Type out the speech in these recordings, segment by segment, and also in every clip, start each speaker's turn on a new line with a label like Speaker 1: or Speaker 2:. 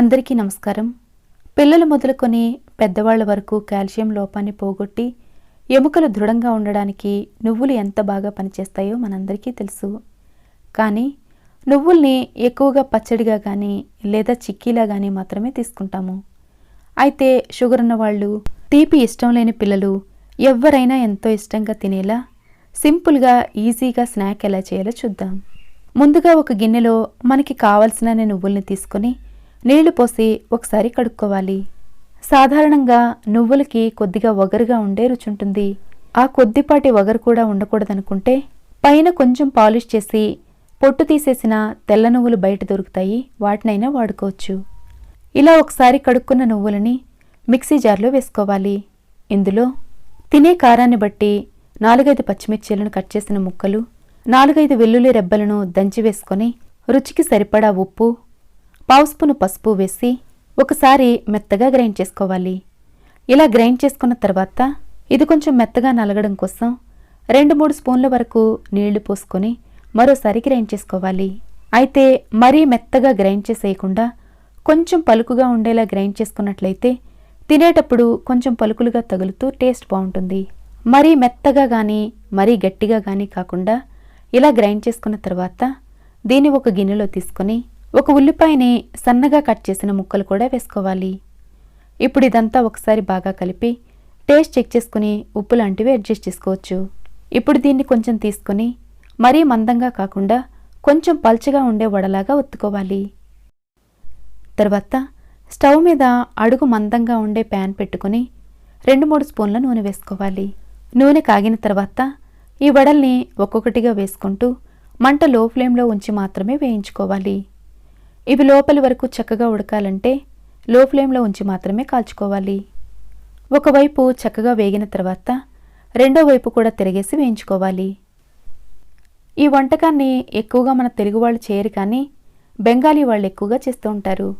Speaker 1: అందరికీ నమస్కారం. పిల్లలు మొదలుకొని పెద్దవాళ్ళ వరకు కాల్షియం లోపాన్ని పోగొట్టి ఎముకలు దృఢంగా ఉండడానికి నువ్వులు ఎంత బాగా పనిచేస్తాయో మనందరికీ తెలుసు. కానీ నువ్వుల్ని ఎక్కువగా పచ్చడిగా కానీ లేదా చిక్కీలా కానీ మాత్రమే తీసుకుంటాము. అయితే షుగర్ ఉన్న వాళ్ళు తీపి ఇష్టం లేని పిల్లలు ఎవరైనా ఎంతో ఇష్టంగా తినేలా సింపుల్గా ఈజీగా స్నాక్ ఎలా చేయాలో చూద్దాం. ముందుగా ఒక గిన్నెలో మనకి కావలసిన నువ్వుల్ని తీసుకొని నీళ్ళు పోసి ఒకసారి కడుక్కోవాలి. సాధారణంగా నువ్వులకి కొద్దిగా వగరుగా ఉండే రుచి ఉంటుంది ఆ కొద్దిపాటి వగరు కూడా ఉండకూడదనుకుంటే పైన కొంచెం పాలిష్ చేసి పొట్టు తీసేసిన తెల్ల నువ్వులు బయట దొరుకుతాయి. వాటినైనా వాడుకోవచ్చు. ఇలా ఒకసారి కడుక్కున్న నువ్వులని మిక్సీ జార్లో వేసుకోవాలి. ఇందులో తినే కారాన్ని బట్టి నాలుగైదు పచ్చిమిర్చీలను కట్ చేసిన ముక్కలు నాలుగైదు వెల్లుల్లి రెబ్బలను దంచి వేసుకొని రుచికి సరిపడా ఉప్పు పావు పసుపు వేసి ఒకసారి మెత్తగా గ్రైండ్ చేసుకోవాలి. ఇలా గ్రైండ్ చేసుకున్న తర్వాత ఇది కొంచెం మెత్తగా నలగడం కోసం రెండు మూడు స్పూన్ల వరకు నీళ్ళు పోసుకొని మరోసారి గ్రైండ్ చేసుకోవాలి. అయితే మరీ మెత్తగా గ్రైండ్ చేసేయకుండా కొంచెం పలుకుగా ఉండేలా గ్రైండ్ చేసుకున్నట్లయితే తినేటప్పుడు కొంచెం పలుకులుగా తగులుతూ టేస్ట్ బాగుంటుంది. మరీ మెత్తగా కానీ మరీ గట్టిగా కానీ కాకుండా ఇలా గ్రైండ్ చేసుకున్న తర్వాత దీన్ని ఒక గిన్నెలో తీసుకొని ఒక ఉల్లిపాయని సన్నగా కట్ చేసిన ముక్కలు కూడా వేసుకోవాలి. ఇప్పుడు ఇదంతా ఒకసారి బాగా కలిపి టేస్ట్ చెక్ చేసుకుని ఉప్పు లాంటివి అడ్జస్ట్ చేసుకోవచ్చు. ఇప్పుడు దీన్ని కొంచెం తీసుకొని మరీ మందంగా కాకుండా కొంచెం పల్చగా ఉండే వడలాగా ఒత్తుకోవాలి. తర్వాత స్టవ్ మీద అడుగు మందంగా ఉండే ప్యాన్ పెట్టుకొని రెండు మూడు స్పూన్ల నూనె వేసుకోవాలి. నూనె కాగిన తర్వాత ఈ వడల్ని ఒక్కొక్కటిగా వేసుకుంటూ మంట లో ఫ్లేమ్లో ఉంచి మాత్రమే వేయించుకోవాలి. ఇవి లోపలి వరకు చక్కగా ఉడకాలంటే లో ఫ్లేమ్లో ఉంచి మాత్రమే కాల్చుకోవాలి. ఒకవైపు చక్కగా వేగిన తర్వాత రెండో వైపు కూడా తిరిగేసి వేయించుకోవాలి. ఈ వంటకాన్ని ఎక్కువగా మన తెలుగు వాళ్ళు చేయరు కానీ బెంగాలీ వాళ్ళు ఎక్కువగా చేస్తూ ఉంటారు.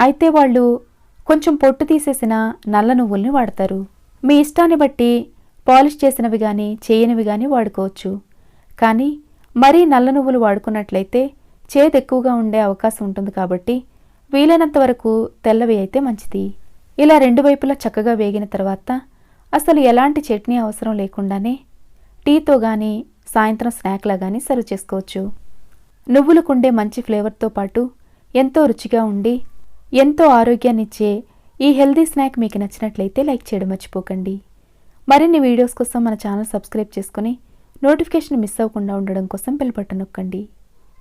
Speaker 1: అయితే వాళ్ళు కొంచెం పొట్టు తీసేసిన నల్ల నువ్వుల్ని వాడతారు. మీ ఇష్టాన్ని బట్టి పాలిష్ చేసినవి కానీ చేయనివి కానీ వాడుకోవచ్చు. కానీ మరీ నల్ల నువ్వులు వాడుకున్నట్లయితే చేదు ఎక్కువగా ఉండే అవకాశం ఉంటుంది కాబట్టి వీలైనంత వరకు తెల్లవి అయితే మంచిది. ఇలా రెండు వైపులా చక్కగా వేగిన తర్వాత అసలు ఎలాంటి చట్నీ అవసరం లేకుండానే టీతో కానీ సాయంత్రం స్నాక్లా కానీ సర్వ్ చేసుకోవచ్చు. నువ్వులకుండే మంచి ఫ్లేవర్తో పాటు ఎంతో రుచిగా ఉండి ఎంతో ఆరోగ్యాన్నిచ్చే ఈ హెల్దీ స్నాక్ మీకు నచ్చినట్లయితే లైక్ చేయడం మర్చిపోకండి. మరిన్ని వీడియోస్ కోసం మన ఛానల్ సబ్స్క్రైబ్ చేసుకుని నోటిఫికేషన్ మిస్ అవ్వకుండా ఉండడం కోసం బెల్ బటన్ నొక్కండి.